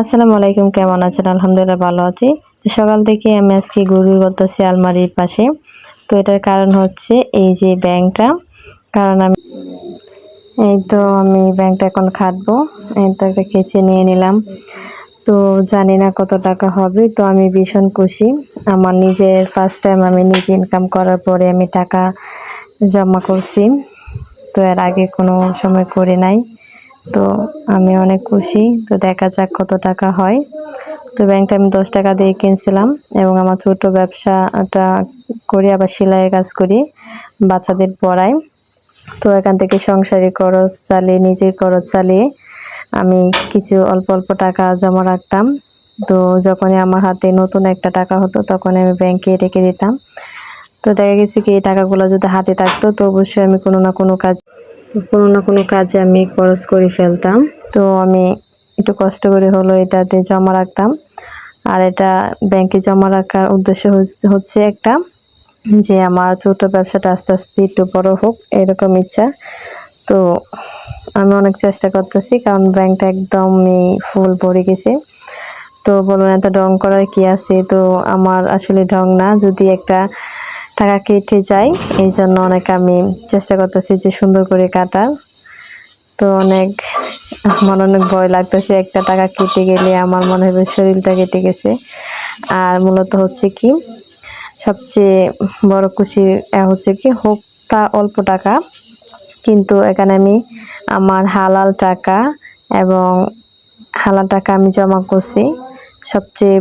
আসসালামু আলাইকুম, কেমন আছেন? আলহামদুলিল্লাহ ভালো আছি। সকাল থেকে আমি আজকে গরু করতেছি আলমারির পাশে। তো এটার কারণ হচ্ছে এই যে ব্যাংকটা। কারণ আমি এই তো আমি ব্যাংকটা এখন খাটবো। এই তো একটা কেচে নিয়ে নিলাম। তো জানি না কত টাকা হবে। তো আমি ভীষণ খুশি। আমার নিজের ফার্স্ট টাইম আমি নিজে ইনকাম করার পরে আমি টাকা জমা করছি। তো এর আগে কোনো সময় করে নাই। তো আমি অনেক খুশি। তো দেখা যাক কত টাকা হয়। তো ব্যাংকটা আমি দশ টাকা দিয়ে কিনছিলাম এবং আমার ছোট ব্যবসাটা করি আবার সেলাইয়ের কাজ করি, বাচ্চাদের পড়াই। তো এখান থেকে সংসারের খরচ চালিয়ে, নিজের খরচ চালিয়ে আমি কিছু অল্প অল্প টাকা জমা রাখতাম। তো যখনই আমার হাতে নতুন একটা টাকা হতো তখন আমি ব্যাংকে রেখে দিতাম। তো দেখা গেছে কি এই টাকাগুলো যদি হাতে থাকতো তো অবশ্যই আমি কোনো না কোনো কাজ কোনো না কোনো কাজে আমি খরচ করে ফেলতাম। তো আমি একটু কষ্ট করে হলো এটাতে জমা রাখতাম। আর এটা ব্যাংকে জমা রাখার উদ্দেশ্য হচ্ছে একটা যে আমার ছোট ব্যবসাটা আস্তে আস্তে একটু বড় হোক, এরকম ইচ্ছা। তো আমি অনেক চেষ্টা করতেছি, কারণ ব্যাংকটা একদমই ফুল ভরে গেছে। তো বলুন, এত ঢং করার কি আছে? তো আমার আসলে ঢং না। যদি একটা টাকা কেটে যায়। এই জন্য অনেক আমি চেষ্টা করতেছি যে সুন্দর করে কাটার তো অনেক, আমার অনেক ভয় লাগতেছে একটা টাকা কেটে গেলে আমার মনে হবে শরীরটা কেটে গেছে। আর মূলত হচ্ছে কি, সবচেয়ে বড় খুশি হচ্ছে কি, হোক তা অল্প টাকা, কিন্তু এখানে আমি আমার হালাল টাকা এবং হালাল টাকা আমি জমা করছি। সবচেয়ে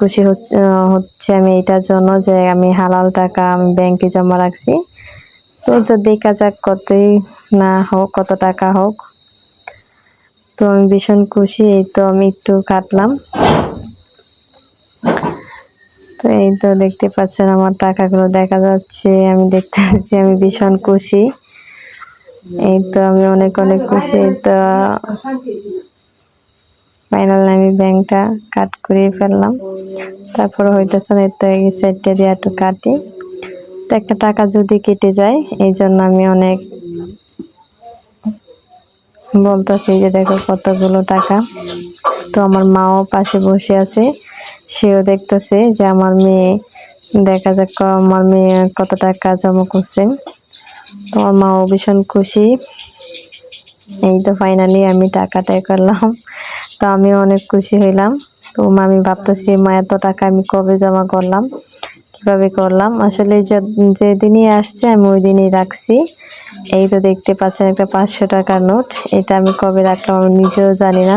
খুশি হচ্ছে হচ্ছে আমি এটার জন্য যে আমি হালাল টাকা আমি ব্যাংকে জমা রাখছি। তো যদি যাক কতই না হোক, কত টাকা হোক, তো আমি ভীষণ খুশি, এই তো আমি একটু কাটলাম। তো এই তো দেখতে পাচ্ছেন আমার টাকাগুলো দেখা যাচ্ছে, আমি দেখতে পাচ্ছি, আমি ভীষণ খুশি। এই তো আমি অনেক অনেক খুশি তো ফাইনাল আমি ব্যাংকটা কাট করে ফেললাম। তারপরে হইতেছে না তো এই সাইডটা দিয়ে একটু কাটি। তো একটা টাকা যদি কেটে যায়, এই জন্য আমি অনেক বলতেছি যে দেখো কতগুলো টাকা। তো আমার মাও পাশে বসে আছে, সেও দেখতেছে যে আমার মেয়ে, দেখা যাক আমার মেয়ে কত টাকা জমা করছে। তো আমার মাও ভীষণ খুশি। এই তো ফাইনালি আমি টাকাটা এ করলাম। তো আমি অনেক খুশি হইলাম। তো আমি ভাবতেছি, মা, এত টাকা আমি কবে জমা করলাম? কীভাবে করলাম? আসলে যে, যেদিনই আসছে, আমি ওই দিনই রাখছি। এই তো দেখতে পাচ্ছেন একটা পাঁচশো টাকার নোট। এটা আমি কবে রাখলাম আমি নিজেও জানি না।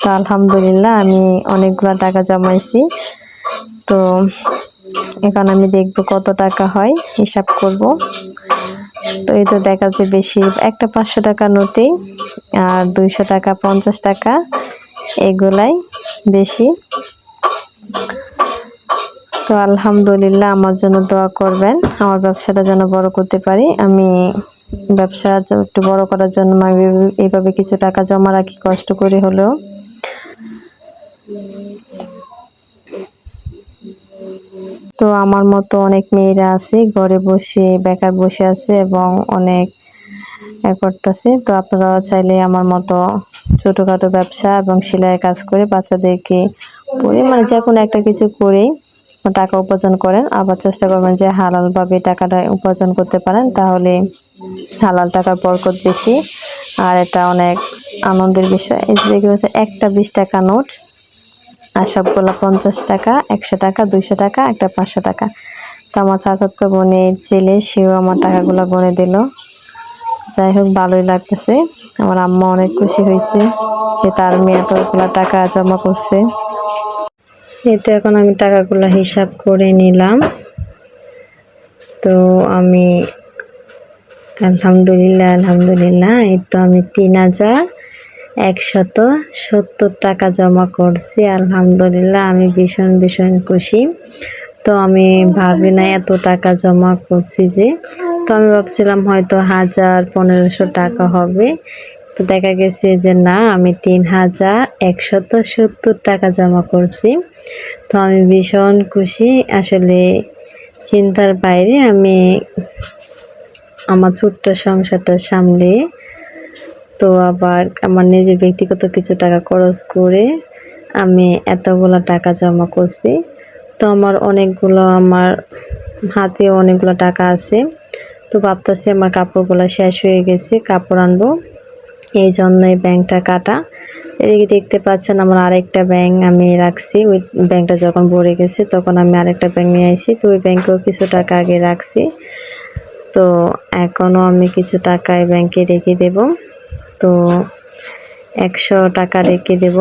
তো আলহামদুলিল্লাহ, আমি অনেকগুলো টাকা জমাইছি। তো এখন আমি দেখব কত টাকা হয়, হিসাব করব। তো এই তো দেখা যাচ্ছে বেশি। একটা পাঁচশো টাকা নোটেই, আর দুইশো টাকা, পঞ্চাশ টাকা। এগুলাই বেশি। তো আলহামদুলিল্লাহ আমার জন্য দোয়া করবেন, আমার ব্যবসাটা যেন বড় করতে পারি। আমি ব্যবসা একটু বড় করার জন্য আমি এইভাবে- কিছু টাকা জমা রাখি, কষ্ট করে হলেও। তো আমার মতো অনেক মেয়েরা আছে, ঘরে বসে, বেকার বসে আছে এবং অনেক করতেছে। তো আপনারা চাইলে আমার মতো ছোটোখাটো ব্যবসা এবং সেলাইয়ের কাজ করে বাচ্চাদেরকে পড়ে মানে যে কোনো একটা কিছু করে টাকা উপার্জন করেন, আবার চেষ্টা করবেন যে হালালভাবে টাকাটা উপার্জন করতে পারেন, তাহলে হালাল টাকার বরকত বেশি। আর এটা অনেক আনন্দের বিষয়। এই দেখতে একটা বিশ টাকা নোট আর সবগুলো পঞ্চাশ টাকা, একশো টাকা, দুইশো টাকা, একটা পাঁচশো টাকা। তো আমার চাচাতো বোনের ছেলে, সেও আমার টাকাগুলো গনে দিল। যাই হোক, ভালোই লাগতেছে। আমার আম্মা অনেক খুশি হয়েছে যে তার মেয়ে তোগুলো টাকা জমা করছে। এটা এখন আমি টাকাগুলো হিসাব করে নিলাম। তো আমি, আলহামদুলিল্লাহ আলহামদুলিল্লাহ, এই তো আমি তিন হাজার একশত সত্তর টাকা জমা করছি। আলহামদুলিল্লাহ, আমি ভীষণ ভীষণ খুশি। তো আমি ভাবি না এত টাকা জমা করছি যে তো আমি ভাবছিলাম হয়তো হাজার পনেরোশো টাকা হবে। তো দেখা গেছে যে না, আমি তিন হাজার একশত সত্তর টাকা জমা করছি। তো আমি ভীষণ খুশি। আসলে চিন্তার বাইরে আমি আমার ছোট্ট সংসারটা সামলে তো আবার আমার নিজের ব্যক্তিগত কিছু টাকা খরচ করে আমি এতগুলো টাকা জমা করছি। তো আমার অনেকগুলো, আমার হাতে অনেকগুলো টাকা আছে। তো ভাবতেছি আমার কাপড়গুলো শেষ হয়ে গেছে, কাপড় আনব। এই জন্য এই ব্যাংকটা কাটা। এদিকে দেখতে পাচ্ছেন আমার আরেকটা ব্যাংক আমি রাখছি। ওই ব্যাংকটা যখন ভরে গেছে তখন আমি আরেকটা ব্যাংক নিয়ে আসি তো ওই ব্যাংকেও কিছু টাকা আগে রাখছি। তো এখনও আমি কিছু টাকা এই ব্যাংকে রেখে দেব। তো একশো টাকা রেখে দেব।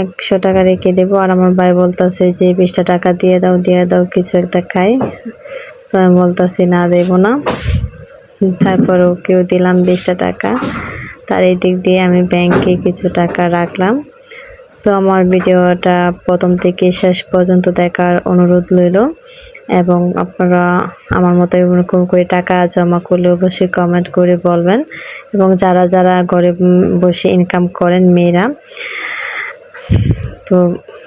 একশো টাকা রেখে দেবো। আর আমার ভাই বলতেছে যে, বিশটা টাকা দিয়ে দাও দিয়ে দাও, কিছু একটা খাই। তো আমি বলতেছি, না, দেবো না। তারপর ওকেও দিলাম বিশটা টাকা। তার এই দিক দিয়ে আমি ব্যাংকে কিছু টাকা রাখলাম। তো আমার ভিডিওটা প্রথম থেকে শেষ পর্যন্ত দেখার অনুরোধ রইল। এবং আপনারা আমার মতো এরকম করে টাকা জমা করলে অবশ্যই কমেন্ট করে বলবেন। এবং যারা যারা ঘরে বসে ইনকাম করেন, মেয়েরা তো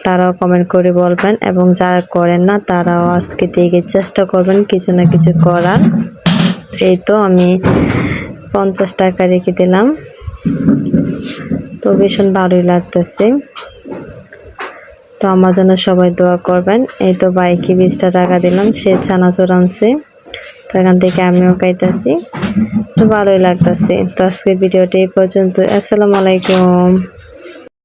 তারাও কমেন্ট করে বলবেন এবং যারা করেন না, তারাও আজকে থেকে চেষ্টা করবেন কিছু না কিছু করার। এই তো আমি পঞ্চাশ টাকা রেখে দিলাম। তো ভীষণ ভালোই লাগতেছে। তো আমার জন্য সবাই দোয়া করবেন। এই তো বাইকে বিশটা টাকা দিলাম, সে চানাচুর আনছে। তো এখান থেকে আমিও খাইতেছি। তো ভালোই লাগতেছে। তো আজকে ভিডিওটা এই পর্যন্ত। আসসালামু আলাইকুম।